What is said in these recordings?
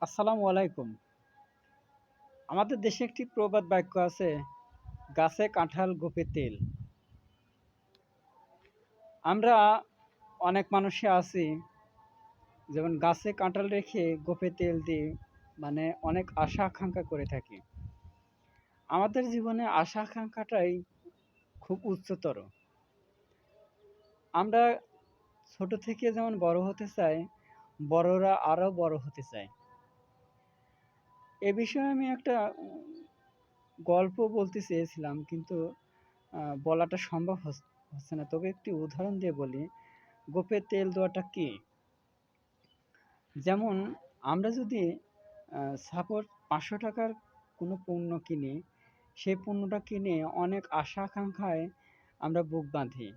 আসসালামু আলাইকুম। আমাদের দেশে একটি প্রবাদ বাক্য আছে, "গাছে কাঁঠাল গোঁফে তেল।" আমরা অনেক মানুষই আছি, যেমন গাছে কাঁঠাল রেখে গোঁফে তেল দিই, মানে অনেক আশা আকাঙ্ক্ষা করে থাকি। আমাদের জীবনে আশা আকাঙ্ক্ষাটাই খুব উচ্চতর। আমরা ছোট থেকে যেমন বড় হতে চাই, বড়রা আরও বড় হতে চায়। এ বিষয়ে আমি একটা গল্প বলতে চেয়েছিলাম কিন্তু বলাটা সম্ভব হচ হচ্ছে না। তবে একটি উদাহরণ দিয়ে বলি, গোঁফে তেল দেওয়াটা কি? যেমন আমরা যদি আ সাপোজ ৳৫০০ র কোনো পণ্য কিনি, সেই পণ্যটা কিনে অনেক আশা আকাঙ্ক্ষায় আমরা বুক বাঁধি।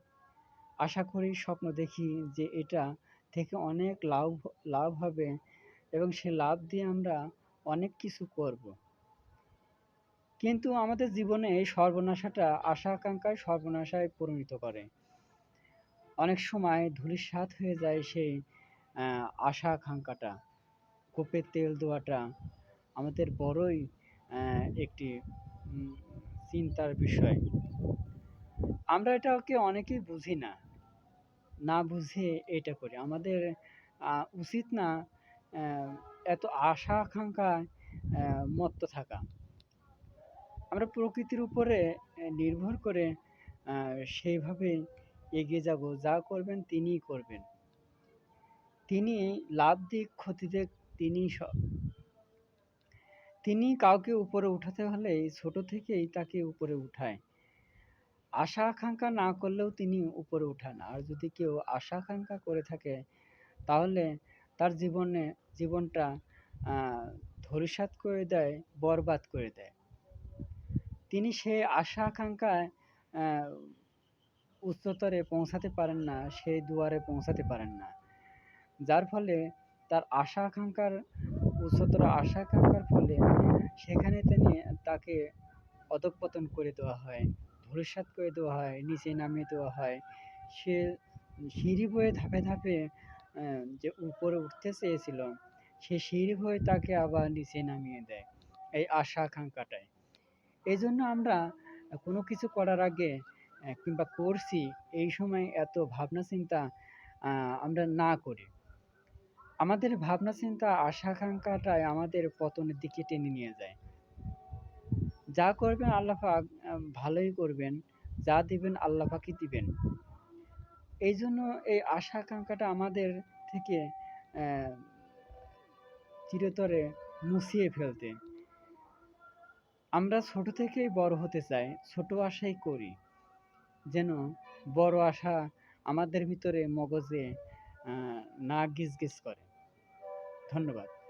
আশা করি, স্বপ্ন দেখি যে এটা থেকে অনেক লাভ লাভ হবে এবং সে লাভ দিয়ে আমরা অনেক কিছু করব। কিন্তু আমাদের জীবনে এই সর্বনাশাটা আশা আকাঙ্ক্ষায় সর্বনাশায় পরিণত করে। অনেক সময় ধূলিসাৎ হয়ে যায় সেই আশা আকাঙ্ক্ষাটা। কোপে তেল দেওয়াটা আমাদের বড়ই একটি চিন্তার বিষয়। আমরা এটাকে অনেকেই বুঝি না। না বুঝে এটা করি। আমাদের উচিত না এত আশা আকাঙ্ক্ষায় মত্ত থাকা। আমরা প্রকৃতির উপরে নির্ভর করে সেইভাবে এগিয়ে যাব। যা করবেন তিনিই করবেন। তিনি লাভ দিক, ক্ষতি দিক তিনিই সব। তিনি কাউকে উপরে উঠাতে হলে ছোট থেকেই তাকে উপরে উঠায়। আশা আকাঙ্ক্ষা না করলেও তিনি উপরে উঠান। আর যদি কেউ আশা আকাঙ্ক্ষা করে থাকে তাহলে তার জীবনে জীবনটা আ ধূলিসাৎ করে দেয়, বরবাদ করে দেয়। তিনি সে আশা আকাঙ্ক্ষায় উচ্চতরে পৌঁছাতে পারেন না, সেই দুয়ারে পৌঁছাতে পারেন না। যার ফলে তার আশা আকাঙ্ক্ষার উচ্চতর আশা আকাঙ্ক্ষার ফলে সেখানে তিনি তাকে অধঃপতন করে দেওয়া হয়, ধূলিসাৎ করে দেওয়া হয়, নিচে নামিয়ে দেওয়া হয়। সে সিঁড়ি বয়ে ধাপে, ধাপে যে উপরে উঠতে চেয়েছিল, সে সিঁড়ি বয়ে তাকে আবার নিচে নামিয়ে দেয়, এই আশা আকাঙ্ক্ষাটাই এই জন্য আমরা কোনো কিছু করার আগে কিংবা করছি, এই সময় এত ভাবনা চিন্তা আমরা না করি। আমাদের ভাবনা চিন্তা, আশা আকাঙ্ক্ষাটাই আমাদের পতনের দিকে টেনে নিয়ে যায়। যা করবেন আল্লাহ পাক ভালোই করবেন, যা দিবেন আল্লাহ পাকই দিবেন। এইজন্য এই আশা আকাঙ্ক্ষাটা আমাদের থেকে চিরতরে মুছিয়ে ফেলতে। আমরা ছোট থেকেই বড় হতে চাই, ছোট আশাই করি। যেন বড় আশা আমাদের ভিতরে মগজে না গিজগিজ করে। ধন্যবাদ।